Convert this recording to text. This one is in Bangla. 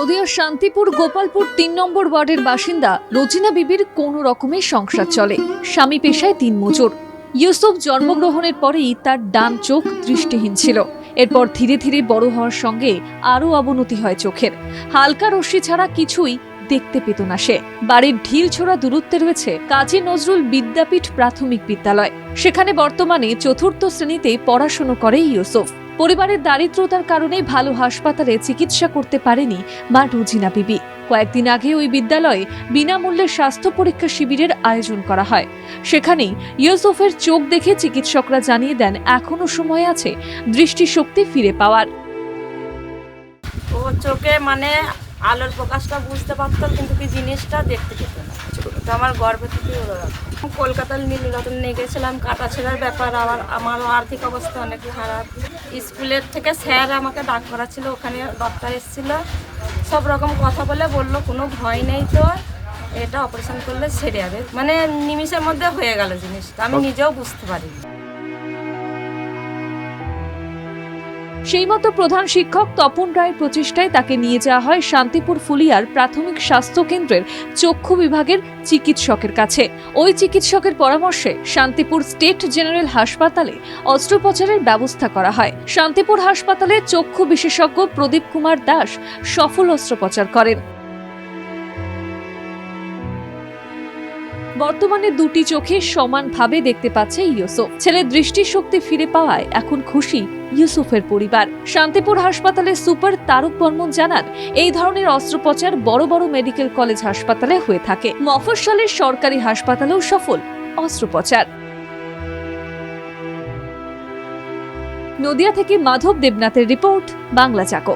নদিয়ার শান্তিপুর গোপালপুর তিন নম্বর ওয়ার্ডের বাসিন্দা রোজিনা বিবির কোনো রকমের সংসার চলে। স্বামী পেশায় তিন মজুর ইউসুফ জন্মগ্রহণের পরেই তার ডান চোখ দৃষ্টিহীন ছিল। এরপর ধীরে ধীরে বড় হওয়ার সঙ্গে আরও অবনতি হয় চোখের। হালকা রশ্মি ছাড়া কিছুই দেখতে পেত না সে। বাড়ির ঢিল ছোড়া দূরত্বে রয়েছে কাজী নজরুল বিদ্যাপীঠ প্রাথমিক বিদ্যালয়। সেখানে বর্তমানে চতুর্থ শ্রেণীতে পড়াশুনো করে ইউসুফ। পরিবারের দারিদ্রতার কারণে ভালো হাসপাতালে চিকিৎসা করতে পারেনি মা রুজিনা বিবি। কয়েকদিন আগে ওই বিদ্যালয়ে বিনামূল্যে স্বাস্থ্য পরীক্ষা শিবিরের আয়োজন করা হয়। সেখানেই ইউসুফের চোখ দেখে চিকিৎসকরা জানিয়ে দেন এখনও সময় আছে, দৃষ্টিশক্তি ফিরে পাওয়ার। ও চোখে মানে আলোর প্রকাশটা বুঝতে পারতাম কিন্তু কি জিনিসটা দেখতে পেত না। তো আমার গর্বে থেকে ওরা রাখতো। কলকাতার নীলরতন নিয়ে গেছিলাম কাটা ছেঁড়ার ব্যাপার। আবার আমারও আর্থিক অবস্থা অনেক খারাপ। স্কুলের থেকে স্যার আমাকে ডাক করাছিল ওখানে ডক্টর এসেছিল। সব রকম কথা বলে বলল কোনো ভয় নেই তো। এটা অপারেশন করলে ছেড়ে যাবে। মানে নিমিষের মধ্যে হয়ে গেল জিনিসটা। আমি নিজেও বুঝতে পারিনি। সেই মতো প্রধান শিক্ষক তপন রায়ের প্রচেষ্টায় তাকে নিয়ে যাওয়া হয় শান্তিপুর ফুলিয়ার প্রাথমিক স্বাস্থ্য কেন্দ্রের চক্ষু বিভাগের চিকিৎসকের কাছে। ওই চিকিৎসকের পরামর্শে শান্তিপুর স্টেট জেনারেল হাসপাতালে অস্ত্রোপচারের ব্যবস্থা করা হয়। শান্তিপুর হাসপাতালে চক্ষু বিশেষজ্ঞ প্রদীপ কুমার দাস সফল অস্ত্রোপচার করেন। বর্তমানে দুটি চোখে সমানভাবে দেখতে পাচ্ছে ইউসুফ। ছেলের দৃষ্টিশক্তি ফিরে পাওয়ায় এখন খুশি ইউসুফের পরিবার। শান্তিপুর হাসপাতালে সুপার তারক বর্মন জানান, এই ধরনের অস্ত্রোপচার বড় বড় মেডিকেল কলেজ হাসপাতালে হয়ে থাকে। মফস্বলের সরকারি হাসপাতালেও সফল অস্ত্রোপচার। নদিয়া থেকে মাধব দেবনাথের রিপোর্ট, বাংলা চাকো।